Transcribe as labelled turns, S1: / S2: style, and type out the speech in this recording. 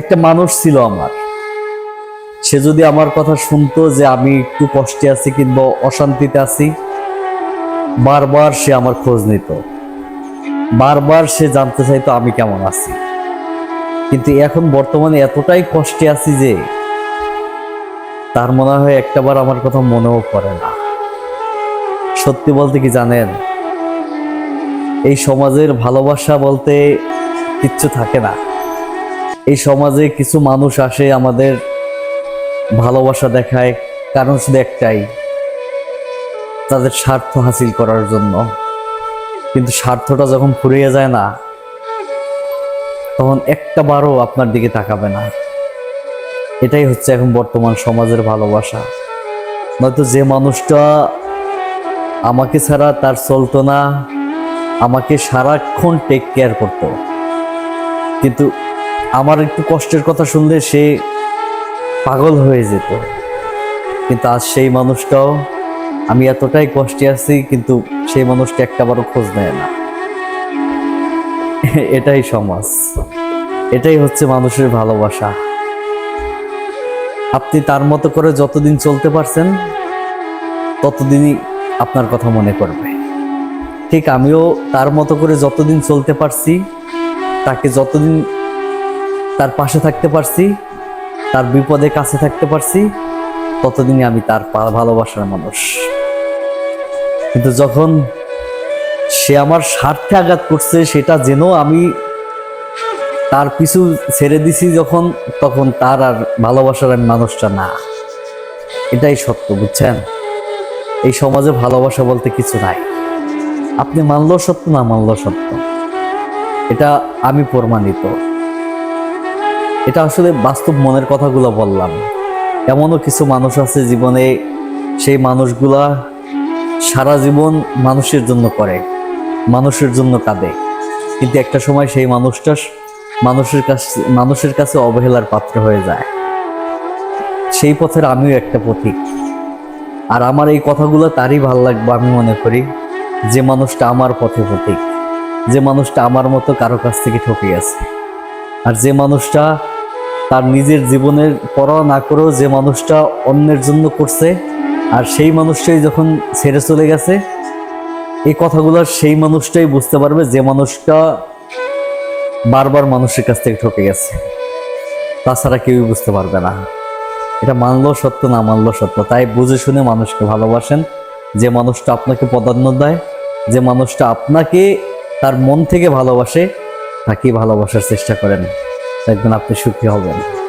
S1: একটা মানুষ ছিল আমার। সে যদি আমার কথা শুনতো যে আমি একটু কষ্টে আছি কিংবা অশান্তিতে আছি, বারবার সে আমার খোঁজ নিত। বারবার সে জানতে চাইতো আমি কেমন আছি। কিন্তু এখন বর্তমানে এতটাই কষ্টে আছি যে তার মনে হয় একটাবার আমার কথা মনেও পড়ে না। সত্যি বলতে কি জানেন, এই সমাজের ভালোবাসা বলতে কিচ্ছু থাকে না। এই সমাজে কিছু মানুষ আসে, আমাদের ভালোবাসা দেখায়, কারণ শুধু একটাই, তাদের স্বার্থ হাসিল করার জন্য। কিন্তু স্বার্থটা যখন ফুরিয়ে যায় না, তখন একটা বারও আপনার দিকে তাকাবে না। এটাই হচ্ছে এখন বর্তমান সমাজের ভালোবাসা। নয়তো যে মানুষটা আমাকে ছাড়া তার চলতো না, আমাকে সারাক্ষণ টেক কেয়ার করতো। কিন্তু আমার একটু কষ্টের কথা শুনলে সে পাগল হয়ে যেত। কিন্তু আজ সেই মানুষটাও, আমি এতটাই কষ্টে আছি, কিন্তু সেই মানুষটা একটাবারও খোঁজ নেয় না। এটাই সমাজ। এটাই হচ্ছে মানুষের ভালোবাসা। আপনি তার মতো করে যতদিন চলতে পারছেন, ততদিনই আপনার কথা মনে করবে ঠিক আমিও তার মতো করে যতদিন চলতে পারছি, তাকে যতদিন তার পাশে থাকতে পারছি, তার বিপদে কাছে থাকতে পারছি, ততদিনই আমি তার ভালোবাসার মানুষ। কিন্তু যখন সে আমার স্বার্থে আঘাত করছে, সেটা যেন আমি তার পিছু ছেড়ে দিছি যখন, তখন তার আর ভালোবাসার আমি মানুষটা না। এটাই সত্য, বুঝছেন? এই সমাজে ভালোবাসা বলতে কিছু নাই। আপনি মানলেও সত্য, না মানলেও সত্য। এটা আমি প্রমাণিত। এটা আসলে বাস্তব মনের কথাগুলো বললাম। এমনও কিছু মানুষ আছে জীবনে সেই মানুষগুলা সারা জীবন মানুষের জন্য করে, মানুষের জন্য কাঁদে। কিন্তু একটা সময় সেই মানুষটা মানুষের কাছে মানুষের কাছে অবহেলার পাত্র হয়ে যায়। সেই পথের আমিও একটা পথিক। আর আমার এই কথাগুলো তারই ভালো লাগবে আমি মনে করি, যে মানুষটা আমার পথে পথিক, যে মানুষটা আমার মতো কারও কাছ থেকে ঠকে গেছে। আর যে মানুষটা তার নিজের জীবনের পরোয়া না করেও যে মানুষটা অন্যের জন্য করছে, আর সেই মানুষটাই যখন ছেড়ে চলে গেছে, এই কথাগুলো সেই মানুষটাই বুঝতে পারবে যে মানুষটা বারবার মানুষের কাছ থেকে ঠকে গেছে। তাছাড়া কেউই বুঝতে পারবে না। এটা মানলেও সত্য না মানলেও সত্য? তাই বুঝে শুনে মানুষকে ভালোবাসেন, যে মানুষটা আপনাকে প্রাধান্য দেয়, যে মানুষটা আপনাকে তার মন থেকে ভালোবাসে, তাকেই ভালোবাসার চেষ্টা করেন। দেখবেন আপনি সুখী হবেন।